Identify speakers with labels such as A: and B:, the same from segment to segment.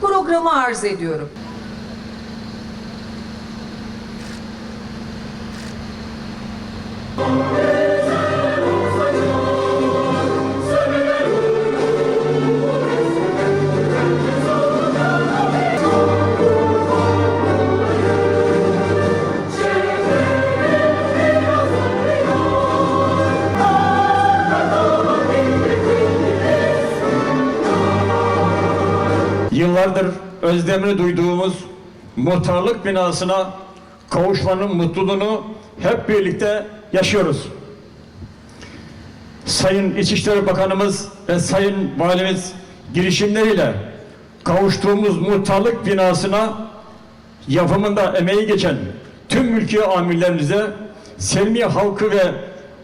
A: Programı arz ediyorum.
B: Özlemini duyduğumuz muhtarlık binasına kavuşmanın mutluluğunu hep birlikte yaşıyoruz. Sayın İçişleri Bakanımız ve Sayın Valimiz girişimleriyle kavuştuğumuz muhtarlık binasına yapımında emeği geçen tüm mülki amirlerimize Selmiye halkı ve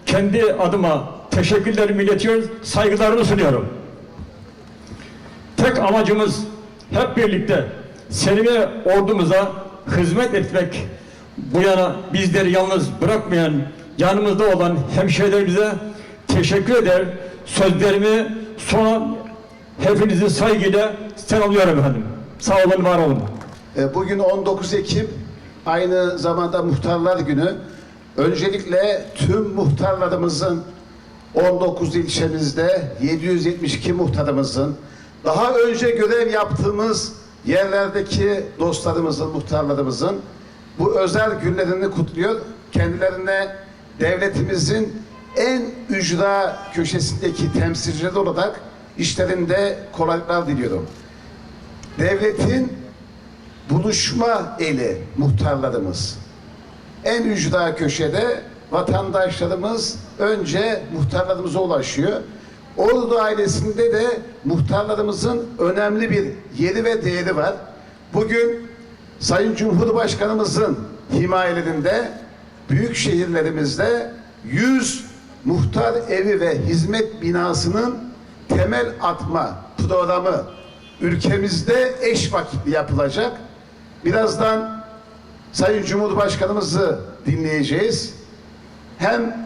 B: kendi adıma teşekkürlerimi iletiyor, saygılarımı sunuyorum. Tek amacımız hep birlikte Selimiye ordumuza hizmet etmek. Bu yana bizleri yalnız bırakmayan, yanımızda olan hemşehrilerimize teşekkür eder. Sözlerimi son hepinizi saygıyla selamlıyorum efendim. Sağ olun, var olun.
C: E, Bugün 19 Ekim aynı zamanda Muhtarlar Günü. Öncelikle tüm muhtarlarımızın 19 ilçemizde 772 muhtarımızın daha önce görev yaptığımız yerlerdeki dostlarımızın, muhtarlarımızın bu özel günlerini kutluyor. Kendilerine devletimizin en ücra köşesindeki temsilcileri olarak işlerinde kolaylıklar diliyorum. Devletin buluşma eli muhtarlarımız. En ücra köşede vatandaşlarımız önce muhtarlarımıza ulaşıyor. Ordu ailesinde de muhtarlarımızın önemli bir yeri ve değeri var. Bugün Sayın Cumhurbaşkanımızın himayelerinde büyük şehirlerimizde 100 muhtar evi ve hizmet binasının temel atma programı ülkemizde eş vakitli yapılacak. Birazdan Sayın Cumhurbaşkanımızı dinleyeceğiz. Hem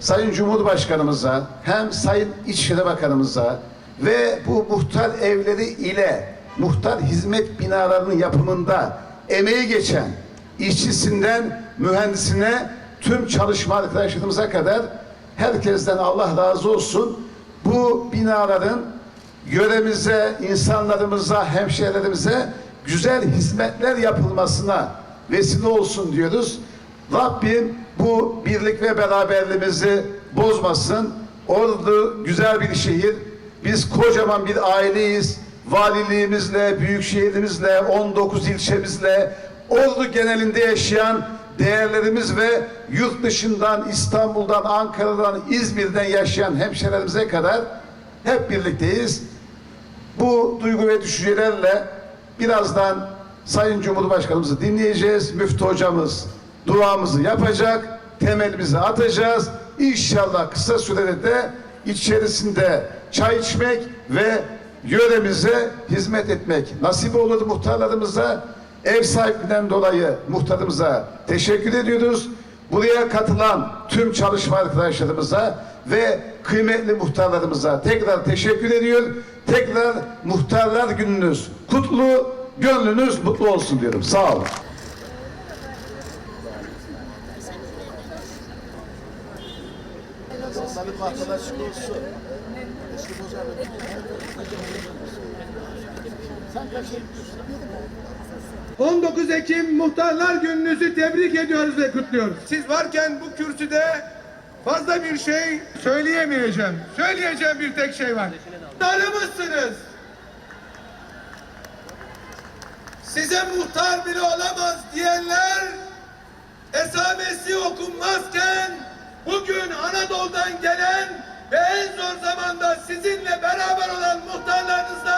C: Sayın Cumhurbaşkanımıza hem Sayın İçişleri Bakanımıza ve bu muhtar evleri ile muhtar hizmet binalarının yapımında emeği geçen işçisinden mühendisine tüm çalışma arkadaşlarımıza kadar herkesten Allah razı olsun. Bu binaların yöremize, insanlarımıza, hemşehrilerimize güzel hizmetler yapılmasına vesile olsun diyoruz. Rabbim bu birlik ve beraberliğimizi bozmasın. Ordu güzel bir şehir. Biz kocaman bir aileyiz. Valiliğimizle, büyükşehirimizle, 19 ilçemizle, Ordu genelinde yaşayan değerlerimiz ve yurt dışından, İstanbul'dan, Ankara'dan, İzmir'den yaşayan hemşehrilerimize kadar hep birlikteyiz. Bu duygu ve düşüncelerle birazdan Sayın Cumhurbaşkanımızı dinleyeceğiz. Müftü hocamız duamızı yapacak. Temelimizi atacağız. İnşallah kısa sürede de içerisinde çay içmek ve yöremize hizmet etmek nasip olur muhtarlarımıza. Ev sahipliğinden dolayı muhtarımıza teşekkür ediyoruz. Buraya katılan tüm çalışma arkadaşlarımıza ve kıymetli muhtarlarımıza tekrar teşekkür ediyor. Tekrar muhtarlar gününüz kutlu, gönlünüz mutlu olsun diyorum. Sağ olun.
D: Arkadaşlık olsun. Eski bozar Sen kaç şey
E: 19 Ekim Muhtarlar Gününüzü tebrik ediyoruz ve kutluyoruz. Siz varken bu kürsüde fazla bir şey söyleyemeyeceğim. Söyleyeceğim bir tek şey var. Tanımızsınız. Size muhtar bile olamaz diyenler esamesi okunmazken bugün Anadolu'dan gelen ve en zor zamanda sizinle beraber olan muhtarlarınızla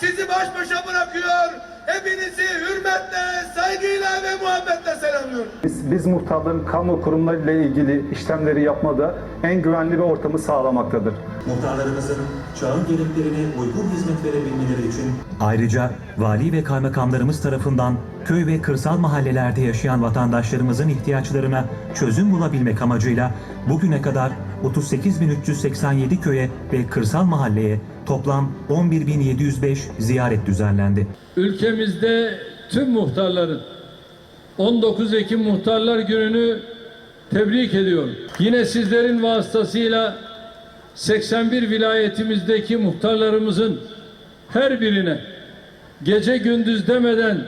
E: sizi baş başa bırakıyor. Hepinizi hürmet hürmetle, saygıyla ve muhabbetle selamlıyorum.
F: Biz, biz muhtarların kamu kurumlarıyla ilgili işlemleri yapmada en güvenli bir ortamı sağlamaktadır.
G: muhtarlarımızın çağın gereklerine uygun hizmet verebilmeleri için
H: Ayrıca vali ve kaymakamlarımız tarafından köy ve kırsal mahallelerde yaşayan vatandaşlarımızın ihtiyaçlarına çözüm bulabilmek amacıyla bugüne kadar 38.387 köye ve kırsal mahalleye toplam 11.705 ziyaret düzenlendi.
I: ülkemizde tüm muhtarların 19 Ekim Muhtarlar Günü'nü tebrik ediyorum. Yine sizlerin vasıtasıyla 81 vilayetimizdeki muhtarlarımızın her birine gece gündüz demeden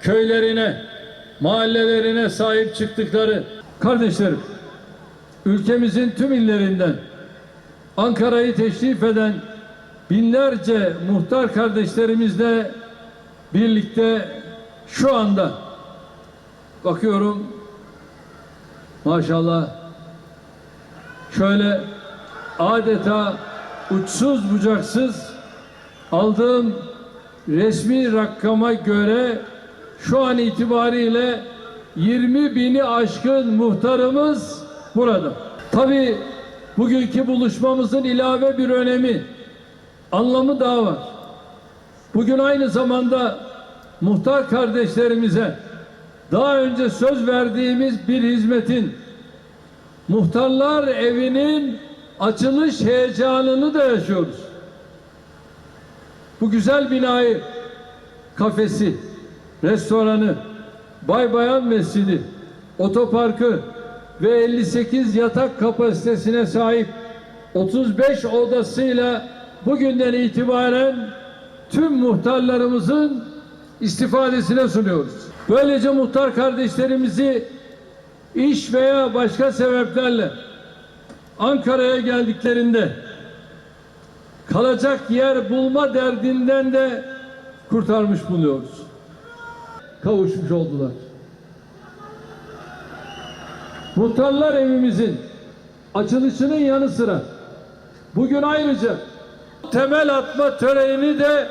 I: köylerine, mahallelerine sahip çıktıkları kardeşlerim, ülkemizin tüm illerinden Ankara'yı teşrif eden binlerce muhtar kardeşlerimizle birlikte şu anda bakıyorum maşallah şöyle adeta uçsuz bucaksız aldığım resmi rakama göre şu an itibariyle 20 bini aşkın muhtarımız burada. Tabii bugünkü buluşmamızın ilave bir önemi, anlamı daha var. Bugün aynı zamanda muhtar kardeşlerimize daha önce söz verdiğimiz bir hizmetin muhtarlar evinin açılış heyecanını da yaşıyoruz. Bu güzel binayı, kafesi, restoranı, bay bayan mescidi, otoparkı ve 58 yatak kapasitesine sahip 35 odasıyla bugünden itibaren tüm muhtarlarımızın istifadesine sunuyoruz. Böylece muhtar kardeşlerimizi iş veya başka sebeplerle Ankara'ya geldiklerinde kalacak yer bulma derdinden de kurtarmış bulunuyoruz. Kavuşmuş oldular. Muhtarlar evimizin açılışının yanı sıra bugün ayrıca temel atma törenini de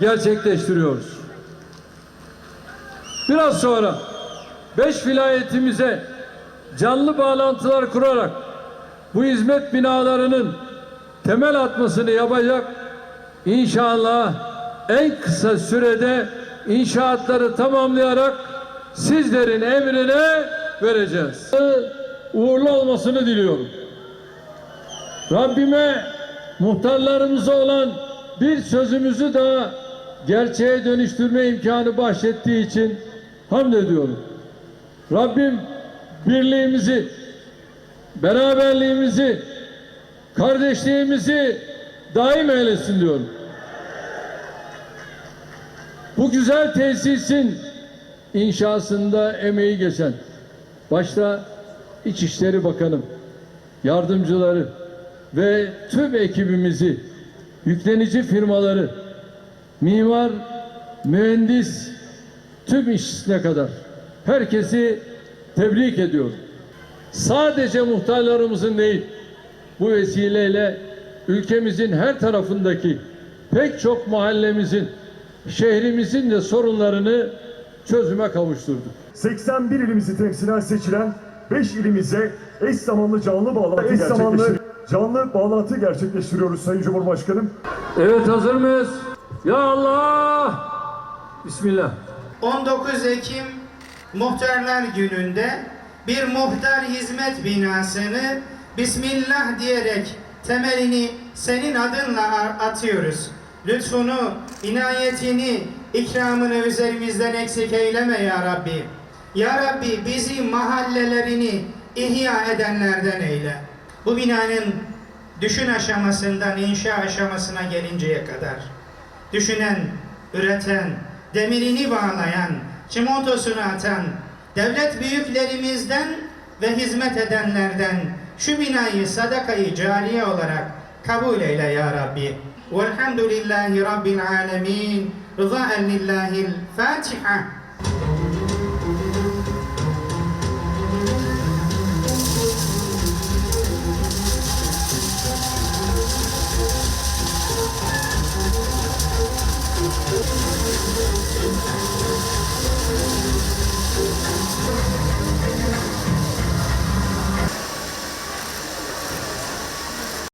I: gerçekleştiriyoruz. Biraz sonra beş vilayetimize canlı bağlantılar kurarak bu hizmet binalarının temel atmasını yapacak. İnşallah en kısa sürede inşaatları tamamlayarak sizlerin emrine vereceğiz. Uğurlu olmasını diliyorum. Rabbime muhtarlarımıza olan bir sözümüzü daha gerçeğe dönüştürme imkanı bahşettiği için hamd ediyorum. Rabbim birliğimizi, beraberliğimizi, kardeşliğimizi daim eylesin diyorum. Bu güzel tesisin inşasında emeği geçen başta İçişleri Bakanım, yardımcıları ve tüm ekibimizi, yüklenici firmaları, mimar, mühendis, tüm işine kadar herkesi tebrik ediyorum. Sadece muhtarlarımızın değil, bu vesileyle ülkemizin her tarafındaki pek çok mahallemizin, şehrimizin de sorunlarını çözüme kavuşturduk.
J: 81 ilimizi temsilen seçilen 5 ilimize eş zamanlı canlı bağlantı eş zamanlı canlı bağlantı gerçekleştiriyoruz Sayın Cumhurbaşkanım.
I: Evet hazır mıyız? Ya Allah! Bismillah.
K: 19 Ekim Muhtarlar Günü'nde bir muhtar hizmet binasını Bismillah diyerek temelini senin adınla atıyoruz. Lütfunu, inayetini, ikramını üzerimizden eksik eyleme ya Rabbi. Ya Rabbi bizi mahallelerini ihya edenlerden eyle. Bu binanın düşün aşamasından inşa aşamasına gelinceye kadar düşünen, üreten, demirini bağlayan, çimentosunu atan, devlet büyüklerimizden ve hizmet edenlerden şu binayı sadakayı cariye olarak kabul eyle ya Rabbi. والحمد لله رب العالمين. رضاء لله الفاتحة.